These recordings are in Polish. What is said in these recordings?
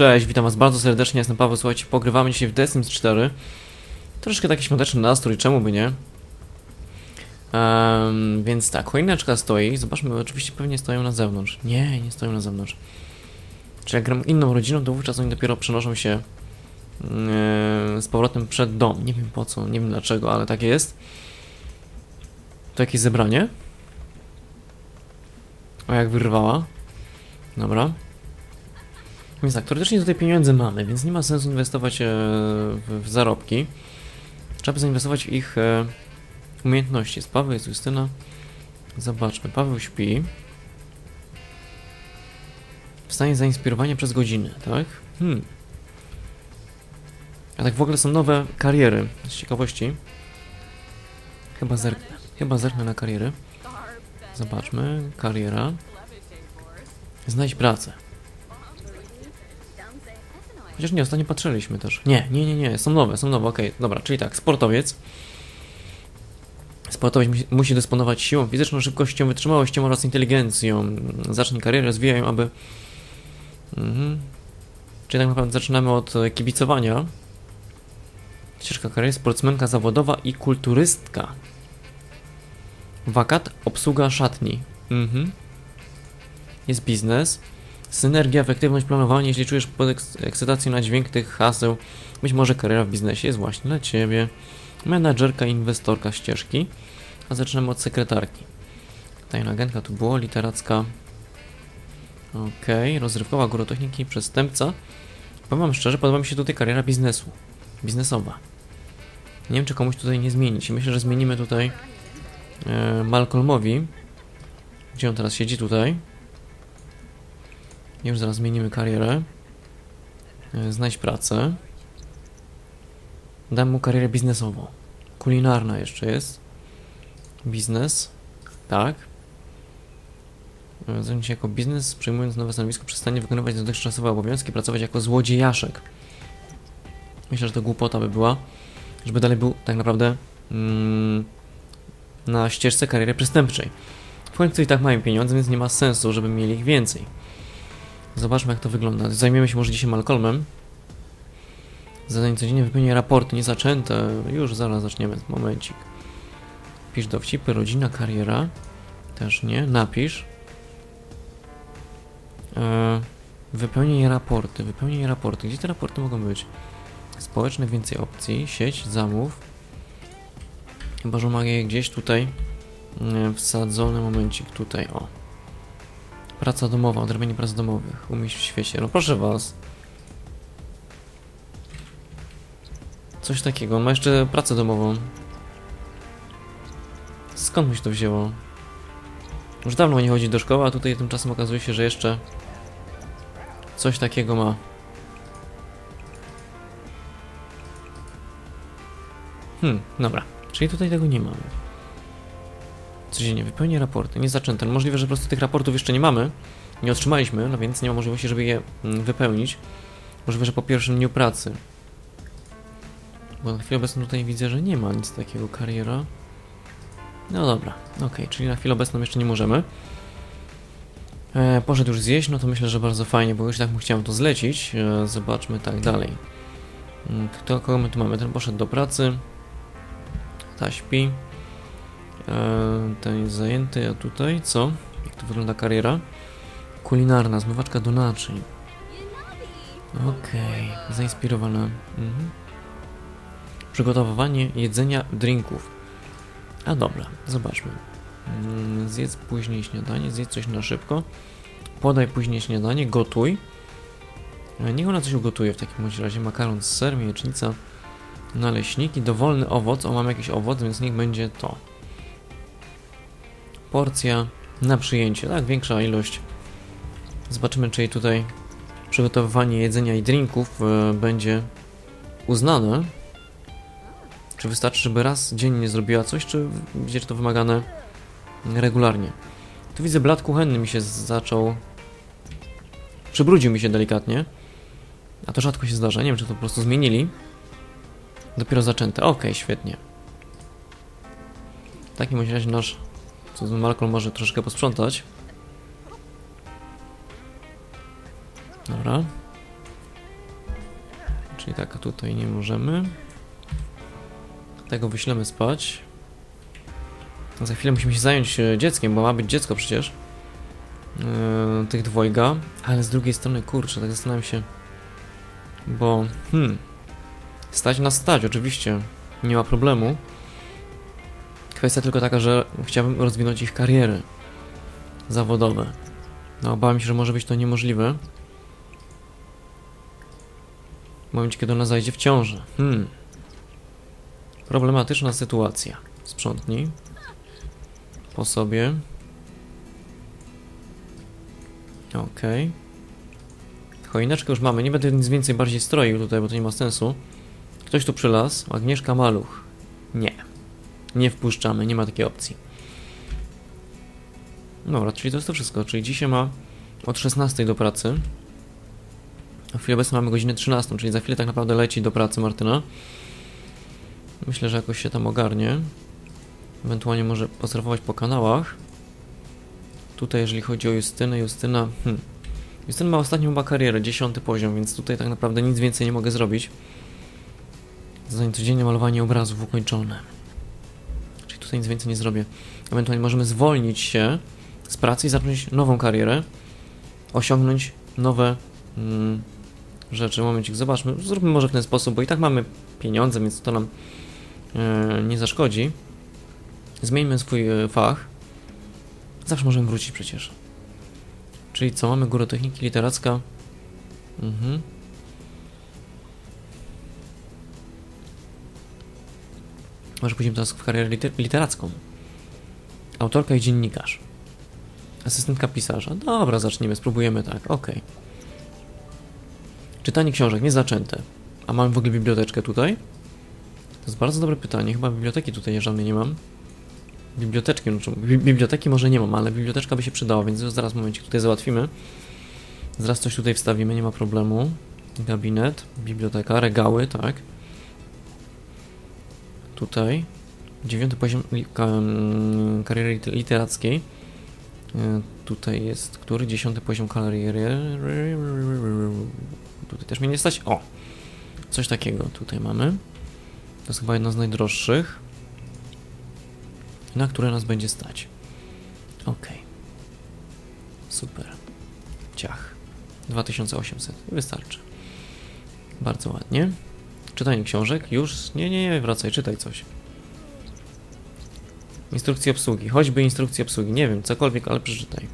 Cześć, witam was bardzo serdecznie, jestem Paweł, słuchajcie, pogrywamy dzisiaj w The Sims 4. Troszkę taki świąteczny nastrój, czemu by nie? Em, więc tak, choineczka stoi, zobaczmy, oczywiście pewnie stoją na zewnątrz. Nie, nie stoją na zewnątrz. Czy jak gram inną rodziną, to wówczas oni dopiero przenoszą się e, z powrotem przed dom. Nie wiem po co, nie wiem dlaczego, ale tak jest. To jakieś zebranie? O, jak wyrwała. Dobra. Więc tak, teoretycznie tutaj pieniądze mamy, więc nie ma sensu inwestować e, w, zarobki. Trzeba by zainwestować w ich e, umiejętności. Jest Paweł, jest Justyna. Zobaczmy, Paweł śpi. W stanie zainspirowania przez godzinę, tak? Hmm. A tak w ogóle są nowe kariery. Z ciekawości. Chyba zerknę. Chyba zerknę na kariery. Zobaczmy. Kariera. Znajdź pracę. Chociaż nie, ostatnio patrzyliśmy też. Nie, nie, nie, nie, są nowe, są nowe, okej, dobra, czyli tak, sportowiec. Sportowiec musi, dysponować siłą fizyczną, szybkością, wytrzymałością oraz inteligencją. Zacznij karierę, rozwijaj aby... Mhm. Czyli tak naprawdę zaczynamy od e, kibicowania. Ścieżka kariery, sportsmenka zawodowa i kulturystka. Wakat, obsługa szatni. Mhm. Jest biznes. Synergia, efektywność, planowanie. Jeśli czujesz podekscytację na dźwięk tych haseł, być może kariera w biznesie jest właśnie dla Ciebie. Menadżerka, inwestorka ścieżki. A zaczynamy od sekretarki. Tajna agentka tu było, literacka. Okej, rozrywkowa, górotechniki, przestępca. Powiem wam szczerze, podoba mi się tutaj kariera biznesu. Biznesowa. Nie wiem, czy komuś tutaj nie zmienić. Myślę, że zmienimy tutaj e, Malcolmowi. Gdzie on teraz siedzi? Tutaj. Już zaraz zmienimy karierę. E, Znajdź pracę. Dam mu karierę biznesową. Kulinarna jeszcze jest. Biznes. Tak. E, Zajmie się jako biznes, przyjmując nowe stanowisko, przestanie wykonywać dotychczasowe obowiązki, pracować jako złodziejaszek. Myślę, że to głupota by była, żeby dalej był tak naprawdę mm, na ścieżce kariery przestępczej. W końcu i tak mają pieniądze, więc nie ma sensu, żeby mieli ich więcej. Zobaczmy jak to wygląda. Zajmiemy się może dzisiaj Malcolmem. Zadanie codziennie wypełnienie raporty niezaczęte. Już zaraz zaczniemy. Momencik. Pisz dowcipy, rodzina, kariera. Też nie. Napisz. Eee, wypełnienie raporty. Wypełnienie raporty. Gdzie te raporty mogą być? Społeczne, więcej opcji. Sieć, zamów. Chyba, że mam je gdzieś tutaj e, wsadzony momencik tutaj. O. Praca domowa, odrobienie prac domowych. Umieść w świecie. No proszę was. Coś takiego. Ma jeszcze pracę domową. Skąd mu się to wzięło? Już dawno nie chodzi do szkoły, a tutaj tymczasem okazuje się, że jeszcze coś takiego ma. Hmm, dobra. Czyli tutaj tego nie mamy. Codziennie wypełnię raporty, nie zaczęte. No możliwe, że po prostu tych raportów jeszcze nie mamy, nie otrzymaliśmy, no więc nie ma możliwości, żeby je mm, wypełnić. Możliwe, że po pierwszym dniu pracy. Bo na chwilę obecną tutaj widzę, że nie ma nic takiego kariera. No dobra, okej, czyli na chwilę obecną jeszcze nie możemy. E, poszedł już zjeść, no to myślę, że bardzo fajnie, bo już tak mu chciałem to zlecić. E, zobaczmy tak dalej. Mm, Kto, kogo my tu mamy? Ten poszedł do pracy. Ta śpi. E, ten jest zajęty, a tutaj co? Jak to wygląda kariera? Kulinarna, zmywaczka do naczyń. Okej, zainspirowana. Mhm. Przygotowywanie jedzenia, drinków. A dobra, zobaczmy. Mm, Zjedz później śniadanie, zjedz coś na szybko. Podaj później śniadanie, gotuj. E, Niech ona coś ugotuje w takim razie. Makaron z serem, jajecznica, naleśniki, dowolny owoc. O, mam jakiś owoc, więc niech będzie to. Porcja na przyjęcie, tak? Większa ilość. Zobaczymy, czy tutaj przygotowywanie jedzenia i drinków e, będzie uznane. Czy wystarczy, żeby raz dziennie zrobiła coś, czy będzie to wymagane regularnie? Tu widzę blat kuchenny mi się zaczął... Przybrudził mi się delikatnie. A to rzadko się zdarza, nie wiem, czy to po prostu zmienili. Dopiero zaczęte. Okej, świetnie. W takim razie nasz cudny Malcolm może troszkę posprzątać. Dobra. Czyli tak, tutaj nie możemy. Tego wyślemy spać. Za chwilę musimy się zająć e, dzieckiem, bo ma być dziecko przecież. Yy, tych dwojga. Ale z drugiej strony, kurczę, tak zastanawiam się. Bo, hmm. Stać na stać, oczywiście. Nie ma problemu. Kwestia tylko taka, że chciałbym rozwinąć ich kariery zawodowe. No, obawiam się, że może być to niemożliwe. W momencie, kiedy ona zajdzie w ciążę. Hmm. Problematyczna sytuacja. Sprzątnij. Po sobie. Okej. Choineczkę już mamy. Nie będę nic więcej bardziej stroił tutaj, bo to nie ma sensu. Ktoś tu przylazł. Agnieszka Maluch. Nie. Nie wpuszczamy, nie ma takiej opcji. Dobra, czyli to jest to wszystko. Czyli dzisiaj ma od 16 do pracy. A w chwili obecnej mamy godzinę 13, czyli za chwilę tak naprawdę leci do pracy Martyna. Myślę, że jakoś się tam ogarnie. Ewentualnie może posurfować po kanałach. Tutaj jeżeli chodzi o Justynę, Justyna... Hmm. Justyna ma ostatnią chyba karierę, 10 poziom, więc tutaj tak naprawdę nic więcej nie mogę zrobić. Zadanie codziennie malowanie obrazów ukończone. Tutaj nic więcej nie zrobię. Ewentualnie możemy zwolnić się z pracy i zacząć nową karierę. Osiągnąć nowe mm, rzeczy. Momencik, zobaczmy. Zróbmy może w ten sposób, bo i tak mamy pieniądze, więc to nam e, nie zaszkodzi. Zmieńmy swój e, fach. Zawsze możemy wrócić przecież. Czyli co? Mamy górę techniki literacka. Mhm. Może pójdziemy teraz w karierę liter literacką. Autorka i dziennikarz. Asystentka pisarza. Dobra, zaczniemy, spróbujemy tak, okej. Czytanie książek, niezaczęte. A mamy w ogóle biblioteczkę tutaj? To jest bardzo dobre pytanie. Chyba biblioteki tutaj żadnej nie mam. Biblioteczki, no, bi- biblioteki może nie mam, ale biblioteczka by się przydała, więc zaraz momencik tutaj załatwimy. Zaraz coś tutaj wstawimy, nie ma problemu. Gabinet, biblioteka, regały, tak. Tutaj. Dziewiąty poziom mm, kariery lit- literackiej. E, Tutaj jest który? Dziesiąty poziom kariery. Tutaj też mnie nie stać. O! Coś takiego tutaj mamy. To jest chyba jedna z najdroższych. Na które nas będzie stać. Ok. Super. Ciach. 2800. Wystarczy. Bardzo ładnie. Czytanie książek. Już? Nie, nie, nie. Wracaj, czytaj coś. Instrukcje obsługi. Choćby instrukcje obsługi. Nie wiem, cokolwiek, ale przeczytaj.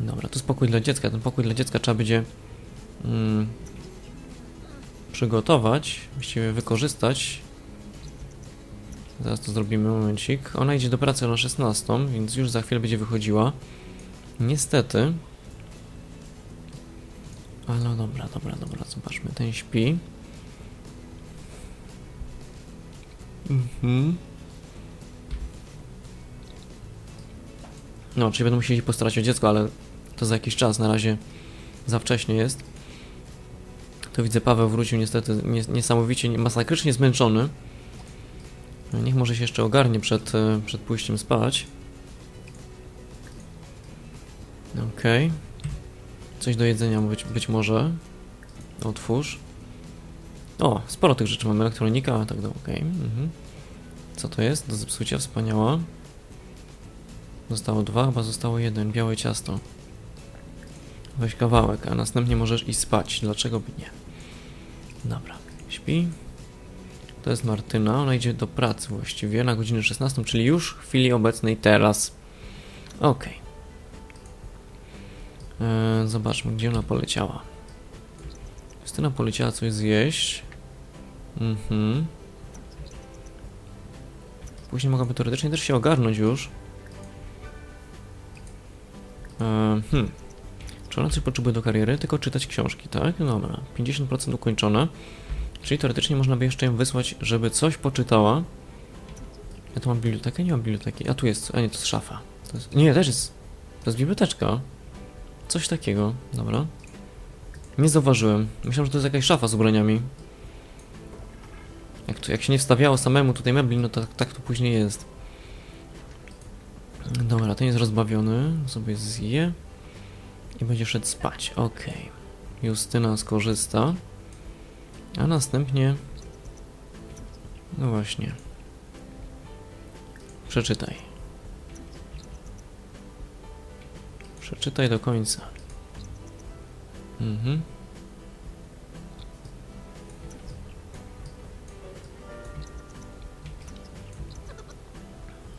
Dobra, tu spokój dla dziecka. Ten pokój dla dziecka trzeba będzie mm, przygotować, właściwie wykorzystać. Zaraz to zrobimy, momencik. Ona idzie do pracy na 16, więc już za chwilę będzie wychodziła. Niestety. Ale no dobra, dobra, dobra, zobaczmy. Ten śpi. Mhm. No, czyli będą musieli postarać o dziecko, ale to za jakiś czas, na razie za wcześnie jest. To widzę, Paweł wrócił niestety nies niesamowicie, masakrycznie zmęczony. No, Niech może się jeszcze ogarnie przed, e, przed pójściem spać. Okej. Coś do jedzenia być, być może. Otwórz. O, sporo tych rzeczy mamy. Elektronika, tak dalej. Okej. Mhm. Co to jest? Do zepsucia, wspaniała. Zostało dwa, chyba zostało jeden. Białe ciasto. Weź kawałek, a następnie możesz iść spać. Dlaczego by nie? Dobra, śpi. To jest Martyna, ona idzie do pracy właściwie na godzinę 16, czyli już w chwili obecnej teraz. Okej. Eee, zobaczmy, gdzie ona poleciała. Justyna poleciała coś zjeść. Mhm. Później mogłaby teoretycznie też się ogarnąć już. Eee, hmm. Czy ona coś potrzebuje do kariery? Tylko czytać książki, tak? No Dobra, 50% ukończone. Czyli teoretycznie można by jeszcze ją wysłać, żeby coś poczytała. Ja tu mam bibliotekę? Nie mam biblioteki. A tu jest, a nie, to jest szafa. To jest, nie, też jest. To jest biblioteczka. Coś takiego, dobra. Nie zauważyłem. Myślałem, że to jest jakaś szafa z ubraniami. Jak, to, jak się nie wstawiało samemu tutaj mebli, no to tak to później jest. Dobra, ten jest rozbawiony. Sobie zje. I będzie szedł spać. Okej. Justyna skorzysta. A następnie... No właśnie. Przeczytaj. Przeczytaj do końca. Mhm.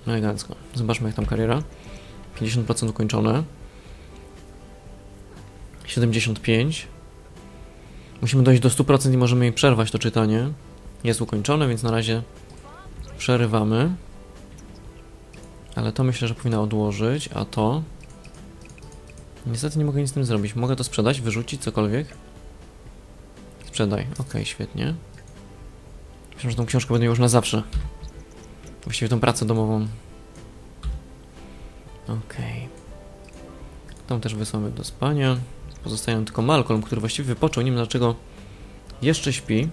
Elegancko. Zobaczmy jak tam kariera. 50% ukończone. 75. Musimy dojść do 100% i możemy jej przerwać to czytanie. Jest ukończone, więc na razie przerywamy. Ale to myślę, że powinna odłożyć, a to... Niestety nie mogę nic z tym zrobić. Mogę to sprzedać, wyrzucić, cokolwiek? Sprzedaj. Okej, świetnie. Myślę, że tą książkę będę już na zawsze. Właściwie tą pracę domową. Okej. Tą też wysłamy do spania. Pozostaje nam tylko Malcolm, który właściwie wypoczął. Nie wiem dlaczego jeszcze śpi.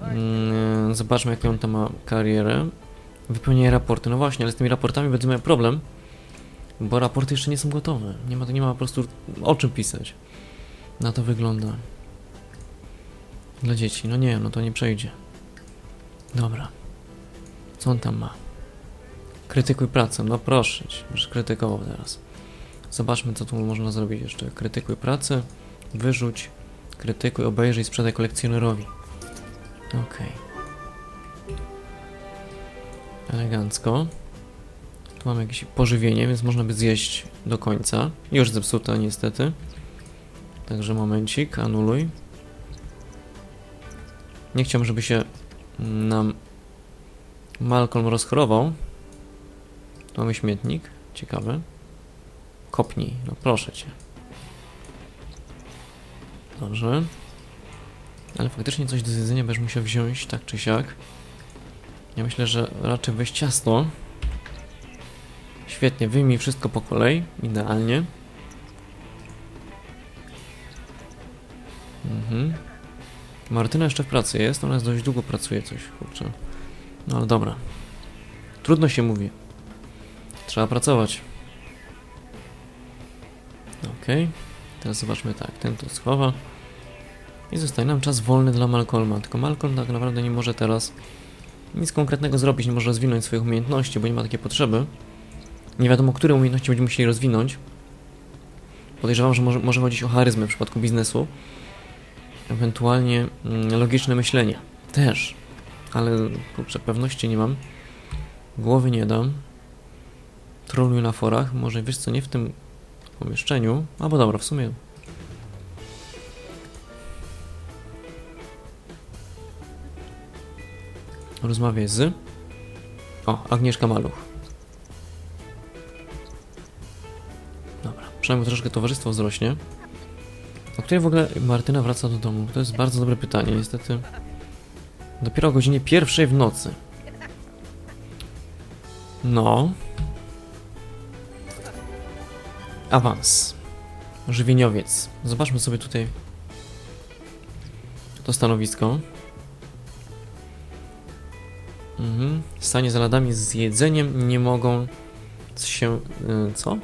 Mm, Zobaczmy, jaką on tam ma karierę. Wypełniaj raporty. No właśnie, ale z tymi raportami będę miał problem. Bo raporty jeszcze nie są gotowe. Nie ma, nie ma po prostu o czym pisać. Na to wygląda. Dla dzieci. No nie, no to nie przejdzie. Dobra. Co on tam ma? Krytykuj pracę. No proszę już krytykował teraz. Zobaczmy, co tu można zrobić jeszcze. Krytykuj pracę, wyrzuć, krytykuj, obejrzyj, sprzedaj kolekcjonerowi. Okej. Elegancko. Tu mamy jakieś pożywienie, więc można by zjeść do końca. Już zepsute niestety. Także momencik, anuluj. Nie chciałbym, żeby się nam Malcolm rozchorował. Tu mamy śmietnik, ciekawe. Kopnij, no proszę cię. Dobrze. Ale faktycznie coś do zjedzenia będziesz musiał wziąć, tak czy siak. Ja myślę, że raczej weź ciasto. Świetnie, wyjmij wszystko po kolei, idealnie. Mhm. Martyna jeszcze w pracy jest, ona dość długo pracuje coś, kurczę. No ale dobra. Trudno się mówi. Trzeba pracować. Okej. Teraz zobaczmy tak, ten to schowa. I zostaje nam czas wolny dla Malcolma. Tylko Malcolm tak naprawdę nie może teraz nic konkretnego zrobić, nie może rozwinąć swoich umiejętności, bo nie ma takiej potrzeby. Nie wiadomo, które umiejętności będziemy musieli rozwinąć. Podejrzewam, że może, może chodzić o charyzmę w przypadku biznesu. Ewentualnie mm, logiczne myślenie. Też. Ale kurczę, pewności nie mam. Głowy nie dam. Troluj na forach. Może wiesz co, nie w tym pomieszczeniu. Albo dobra, w sumie. Rozmawiaj z. O, Agnieszka Maluch. Przynajmniej troszkę towarzystwo wzrośnie. O której w ogóle Martyna wraca do domu? To jest bardzo dobre pytanie, niestety. Dopiero o godzinie pierwszej w nocy. No. Awans. Żywieniowiec. Zobaczmy sobie tutaj to stanowisko. Mhm. Stanie za ladami z jedzeniem nie mogą się... y, co?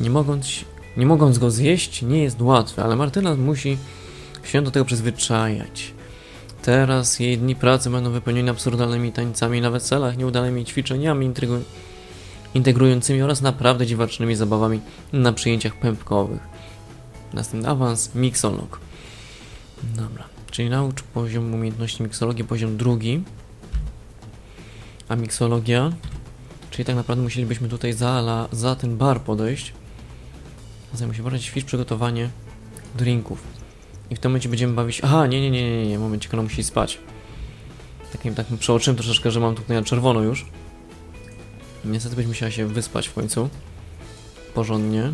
Nie mogąc, nie mogąc go zjeść nie jest łatwe, ale Martyna musi się do tego przyzwyczajać. Teraz jej dni pracy będą wypełnione absurdalnymi tańcami na weselach, nieudanymi ćwiczeniami intrygu- integrującymi oraz naprawdę dziwacznymi zabawami na przyjęciach pępkowych. Następny awans, miksolog. Dobra, czyli naucz poziom umiejętności miksologii, poziom drugi. A miksologia, czyli tak naprawdę musielibyśmy tutaj za, la, za ten bar podejść. Zatem musimy brać ćwicz przygotowanie drinków. I w tym momencie będziemy bawić. Aha, nie, nie, nie, nie, nie, momencik, ona musi spać. Takim, takim przeoczyłem troszeczkę, że mam tutaj na czerwono już. Niestety będzie musiała się wyspać w końcu. Porządnie.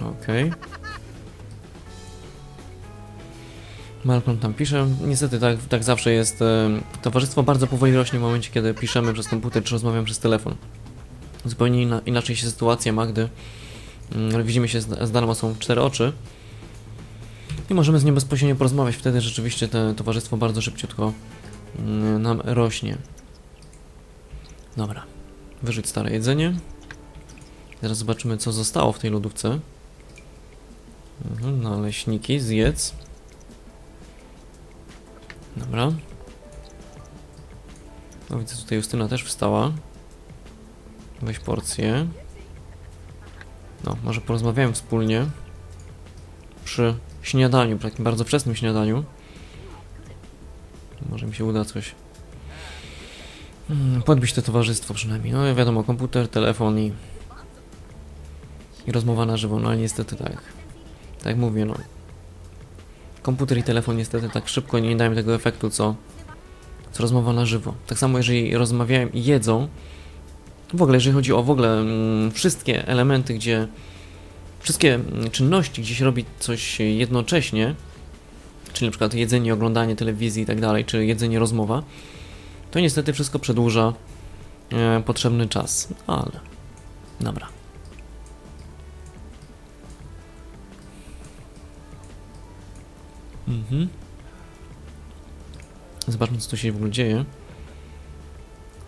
Okej. Malcolm tam pisze. Niestety tak, tak zawsze jest. E, towarzystwo bardzo powoli rośnie w momencie, kiedy piszemy przez komputer czy rozmawiamy przez telefon. Zupełnie inaczej się sytuacja Magdy. Mm, Widzimy się z, z w cztery oczy. I możemy z nią bezpośrednio porozmawiać. Wtedy rzeczywiście to towarzystwo bardzo szybciutko mm, nam rośnie. Dobra. Wyrzuć stare jedzenie. Zaraz zobaczymy, co zostało w tej lodówce. Mhm, naleśniki, zjedz. Dobra. No widzę, tutaj Justyna też wstała. Weź porcję. No, może porozmawiamy wspólnie. Przy śniadaniu, takim bardzo wczesnym śniadaniu. Może mi się uda coś. Hmm, podbić to towarzystwo przynajmniej. No wiadomo, komputer, telefon i... I rozmowa na żywo, no ale niestety tak. Tak mówię, no. Komputer i telefon niestety tak szybko nie dają tego efektu, co, co rozmowa na żywo. Tak samo jeżeli rozmawiają i jedzą, w ogóle jeżeli chodzi o w ogóle mm, wszystkie elementy, gdzie wszystkie mm, czynności, gdzie się robi coś jednocześnie, czyli na przykład jedzenie, oglądanie telewizji i tak dalej, czy jedzenie, rozmowa, to niestety wszystko przedłuża e, potrzebny czas. Ale dobra. Mhm. Zobaczmy, co tu się w ogóle dzieje.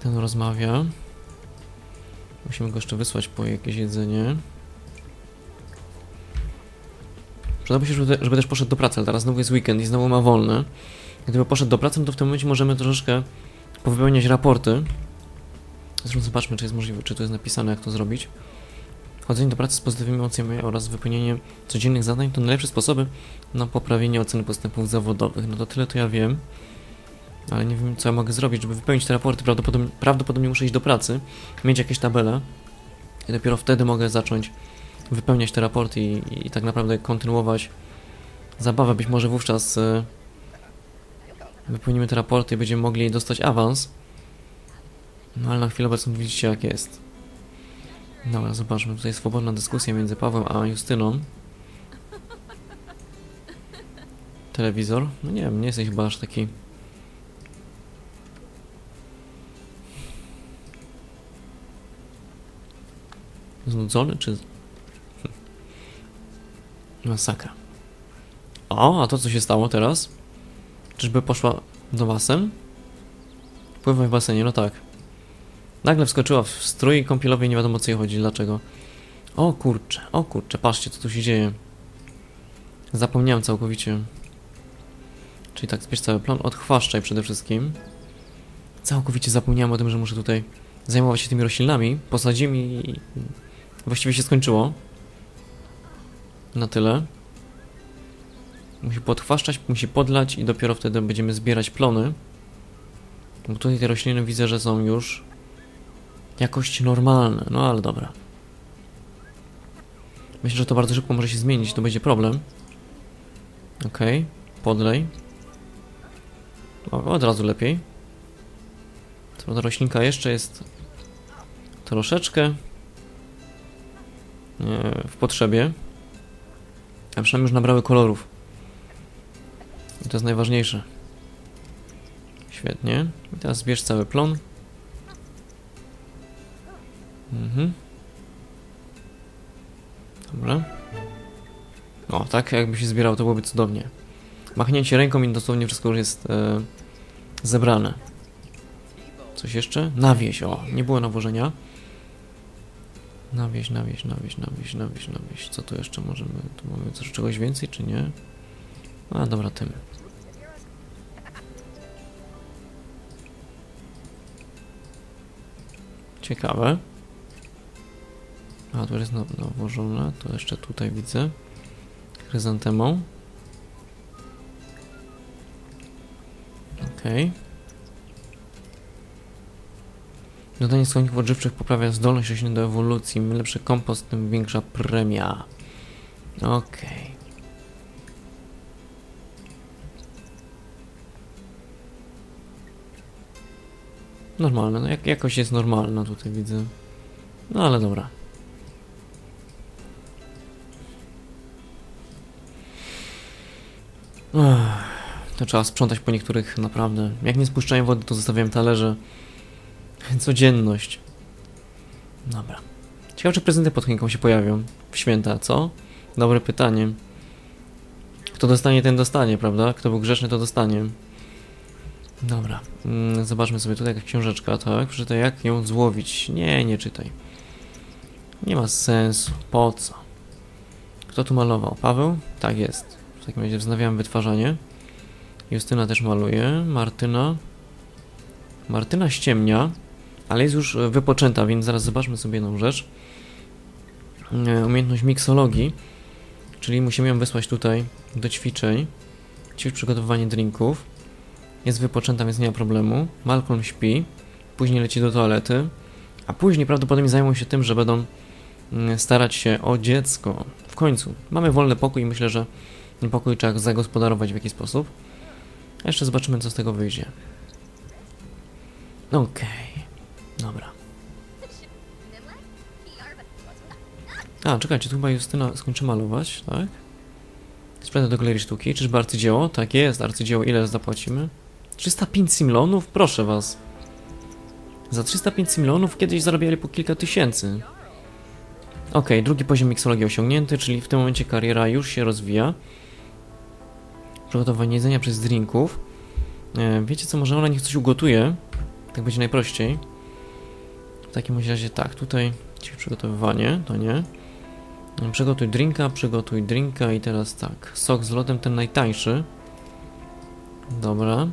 Ten rozmawia. Musimy go jeszcze wysłać po jakieś jedzenie. Przydałoby się, żeby, żeby też poszedł do pracy, ale teraz znowu jest weekend i znowu ma wolny. Gdyby poszedł do pracy, no to w tym momencie możemy troszeczkę powypełniać raporty. Zresztą zobaczmy, czy jest możliwe, czy tu jest napisane, jak to zrobić. Chodzenie do pracy z pozytywnymi emocjami oraz wypełnienie codziennych zadań to najlepsze sposoby na poprawienie oceny postępów zawodowych. No to tyle to ja wiem. Ale nie wiem, co ja mogę zrobić, żeby wypełnić te raporty. Prawdopodobnie, prawdopodobnie muszę iść do pracy, mieć jakieś tabele i dopiero wtedy mogę zacząć wypełniać te raporty i, i tak naprawdę kontynuować zabawę. Być może wówczas y, wypełnimy te raporty i będziemy mogli dostać awans. No ale na chwilę obecną widzicie jak jest. Dobra, zobaczmy. Tutaj swobodna dyskusja między Pawłem a Justyną. Telewizor? No nie wiem, nie jesteś chyba aż taki... Znudzony, czy... Masakra. O, a to co się stało teraz? Czyżby poszła do basen? Pływaj w basenie, no tak. Nagle wskoczyła w strój kąpielowy i nie wiadomo co jej chodzi, dlaczego. O kurcze, o kurcze, patrzcie co tu się dzieje. Zapomniałem całkowicie. Czyli tak, zbierz cały plan, odchwaszczaj przede wszystkim. Całkowicie zapomniałem o tym, że muszę tutaj zajmować się tymi roślinami. Posadziłem i właściwie się skończyło. Na tyle. Musi podchwaszczać, musi podlać i dopiero wtedy będziemy zbierać plony. Bo tutaj te rośliny widzę, że są już jakość normalne, no ale dobra. Myślę, że to bardzo szybko może się zmienić, to będzie problem. Okej, okay. podlej. O, od razu lepiej. Ta roślinka jeszcze jest troszeczkę nie, w potrzebie. A przynajmniej już nabrały kolorów. I to jest najważniejsze. Świetnie. I teraz zbierz cały plon. Mhm. Dobra. O, tak jakby się zbierał, to byłoby cudownie. Machnięcie ręką i dosłownie wszystko już jest e, zebrane. Coś jeszcze? Nawieś, o, nie było nawożenia. Nawieś, nawieś, nawieś, nawieś, nawieś, nawieś. Co tu jeszcze możemy? Tu mamy coś, czegoś więcej, czy nie? A, dobra, tym. Ciekawe. A, tu jest nawożone, to jeszcze tutaj widzę. Chryzantemą. Okej. Okay. Dodanie składników odżywczych poprawia zdolność roślin do ewolucji. Im lepszy kompost, tym większa premia. Okej. Okay. Normalne, no jak, jakoś jest normalna tutaj widzę. No ale dobra. To trzeba sprzątać po niektórych naprawdę. Jak nie spuszczają wody, to zostawiam talerze. Codzienność. Dobra. Ciekawe, czy prezenty pod choinką się pojawią w święta, co? Dobre pytanie. Kto dostanie, ten dostanie, prawda? Kto był grzeczny, to dostanie. Dobra, mm, zobaczmy sobie tutaj jakaś książeczka, tak? Przeczytaj jak ją złowić. Nie, nie czytaj. Nie ma sensu. Po co? Kto tu malował? Paweł? Tak jest. W takim razie wznawiam wytwarzanie. Justyna też maluje. Martyna. Martyna ściemnia, ale jest już e, wypoczęta, więc zaraz zobaczmy sobie jedną rzecz. E, Umiejętność miksologii, czyli musimy ją wysłać tutaj do ćwiczeń. Ćwicz przygotowywanie drinków. Jest wypoczęta, więc nie ma problemu. Malcolm śpi, później leci do toalety, a później prawdopodobnie zajmą się tym, że będą mm, starać się o dziecko. W końcu. Mamy wolny pokój i myślę, że pokój trzeba zagospodarować w jakiś sposób. Jeszcze zobaczymy, co z tego wyjdzie. Okej. Dobra. A, czekajcie, tu chyba Justyna skończy malować, tak? Sprzęt do galerii sztuki. Czyżby arcydzieło? Tak jest, arcydzieło. Ile zapłacimy? 305 similonów? Proszę was. Za 305 similonów kiedyś zarabiali po kilka tysięcy. Okej, drugi poziom miksologii osiągnięty, czyli w tym momencie kariera już się rozwija. Przygotowanie jedzenia przez drinków. E, wiecie co, może ona niech coś ugotuje. Tak będzie najprościej. W takim razie tak, tutaj przygotowywanie, to nie. E, Przygotuj drinka, przygotuj drinka i teraz tak. Sok z lodem ten najtańszy. Dobra.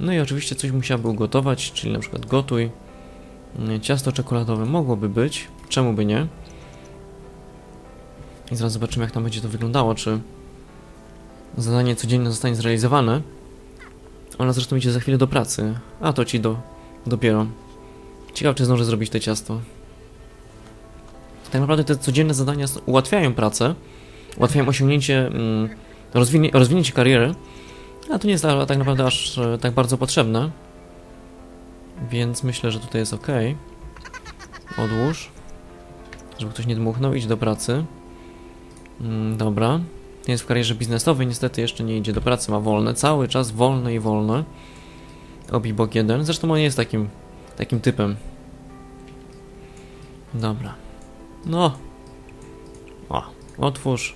No i oczywiście coś musiałaby ugotować, czyli na przykład gotuj. E, Ciasto czekoladowe mogłoby być, czemu by nie? I zaraz zobaczymy jak tam będzie to wyglądało, czy zadanie codzienne zostanie zrealizowane. Ona zresztą idzie za chwilę do pracy, a to ci do, dopiero. Ciekawe czy zdąży zrobić to ciasto. Tak naprawdę te codzienne zadania ułatwiają pracę, ułatwiają osiągnięcie, mm, rozwinie, rozwinięcie kariery, a to nie jest ta- tak naprawdę aż e, tak bardzo potrzebne. Więc myślę, że tutaj jest ok. Odłóż. Żeby ktoś nie dmuchnął, idź do pracy. Mm, dobra. Jest w karierze biznesowej, niestety jeszcze nie idzie do pracy, ma wolne, cały czas wolne i wolne. Obibok 1. Zresztą on jest takim, takim typem. Dobra. No. O, otwórz.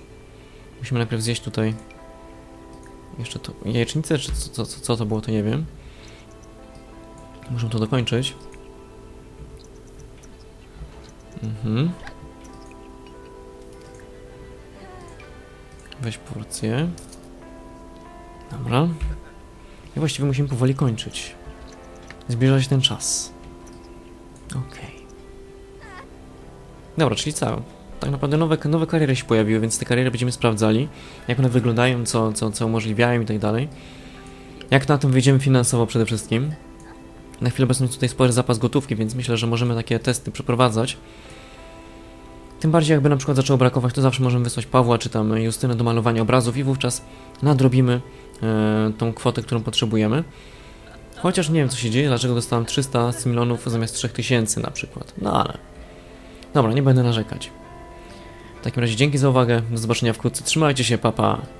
Musimy najpierw zjeść tutaj. Jeszcze to jajecznicę, czy co, co, co, to było, to nie wiem. Muszę to dokończyć. Mhm. Weź porcję. Dobra. I właściwie musimy powoli kończyć. Zbliża się ten czas. Okej. Dobra, czyli co? Tak naprawdę nowe, nowe kariery się pojawiły, więc te kariery będziemy sprawdzali. Jak one wyglądają, co, co, co umożliwiają i tak dalej. Jak na tym wyjdziemy finansowo przede wszystkim. Na chwilę obecną tutaj spory zapas gotówki, więc myślę, że możemy takie testy przeprowadzać. Tym bardziej jakby na przykład zaczęło brakować, to zawsze możemy wysłać Pawła czy tam Justynę do malowania obrazów i wówczas nadrobimy e, tą kwotę, którą potrzebujemy. Chociaż nie wiem co się dzieje, dlaczego dostałem 300 milionów zamiast 3000 na przykład. No ale... Dobra, nie będę narzekać. W takim razie dzięki za uwagę, do zobaczenia wkrótce, trzymajcie się, papa. Pa.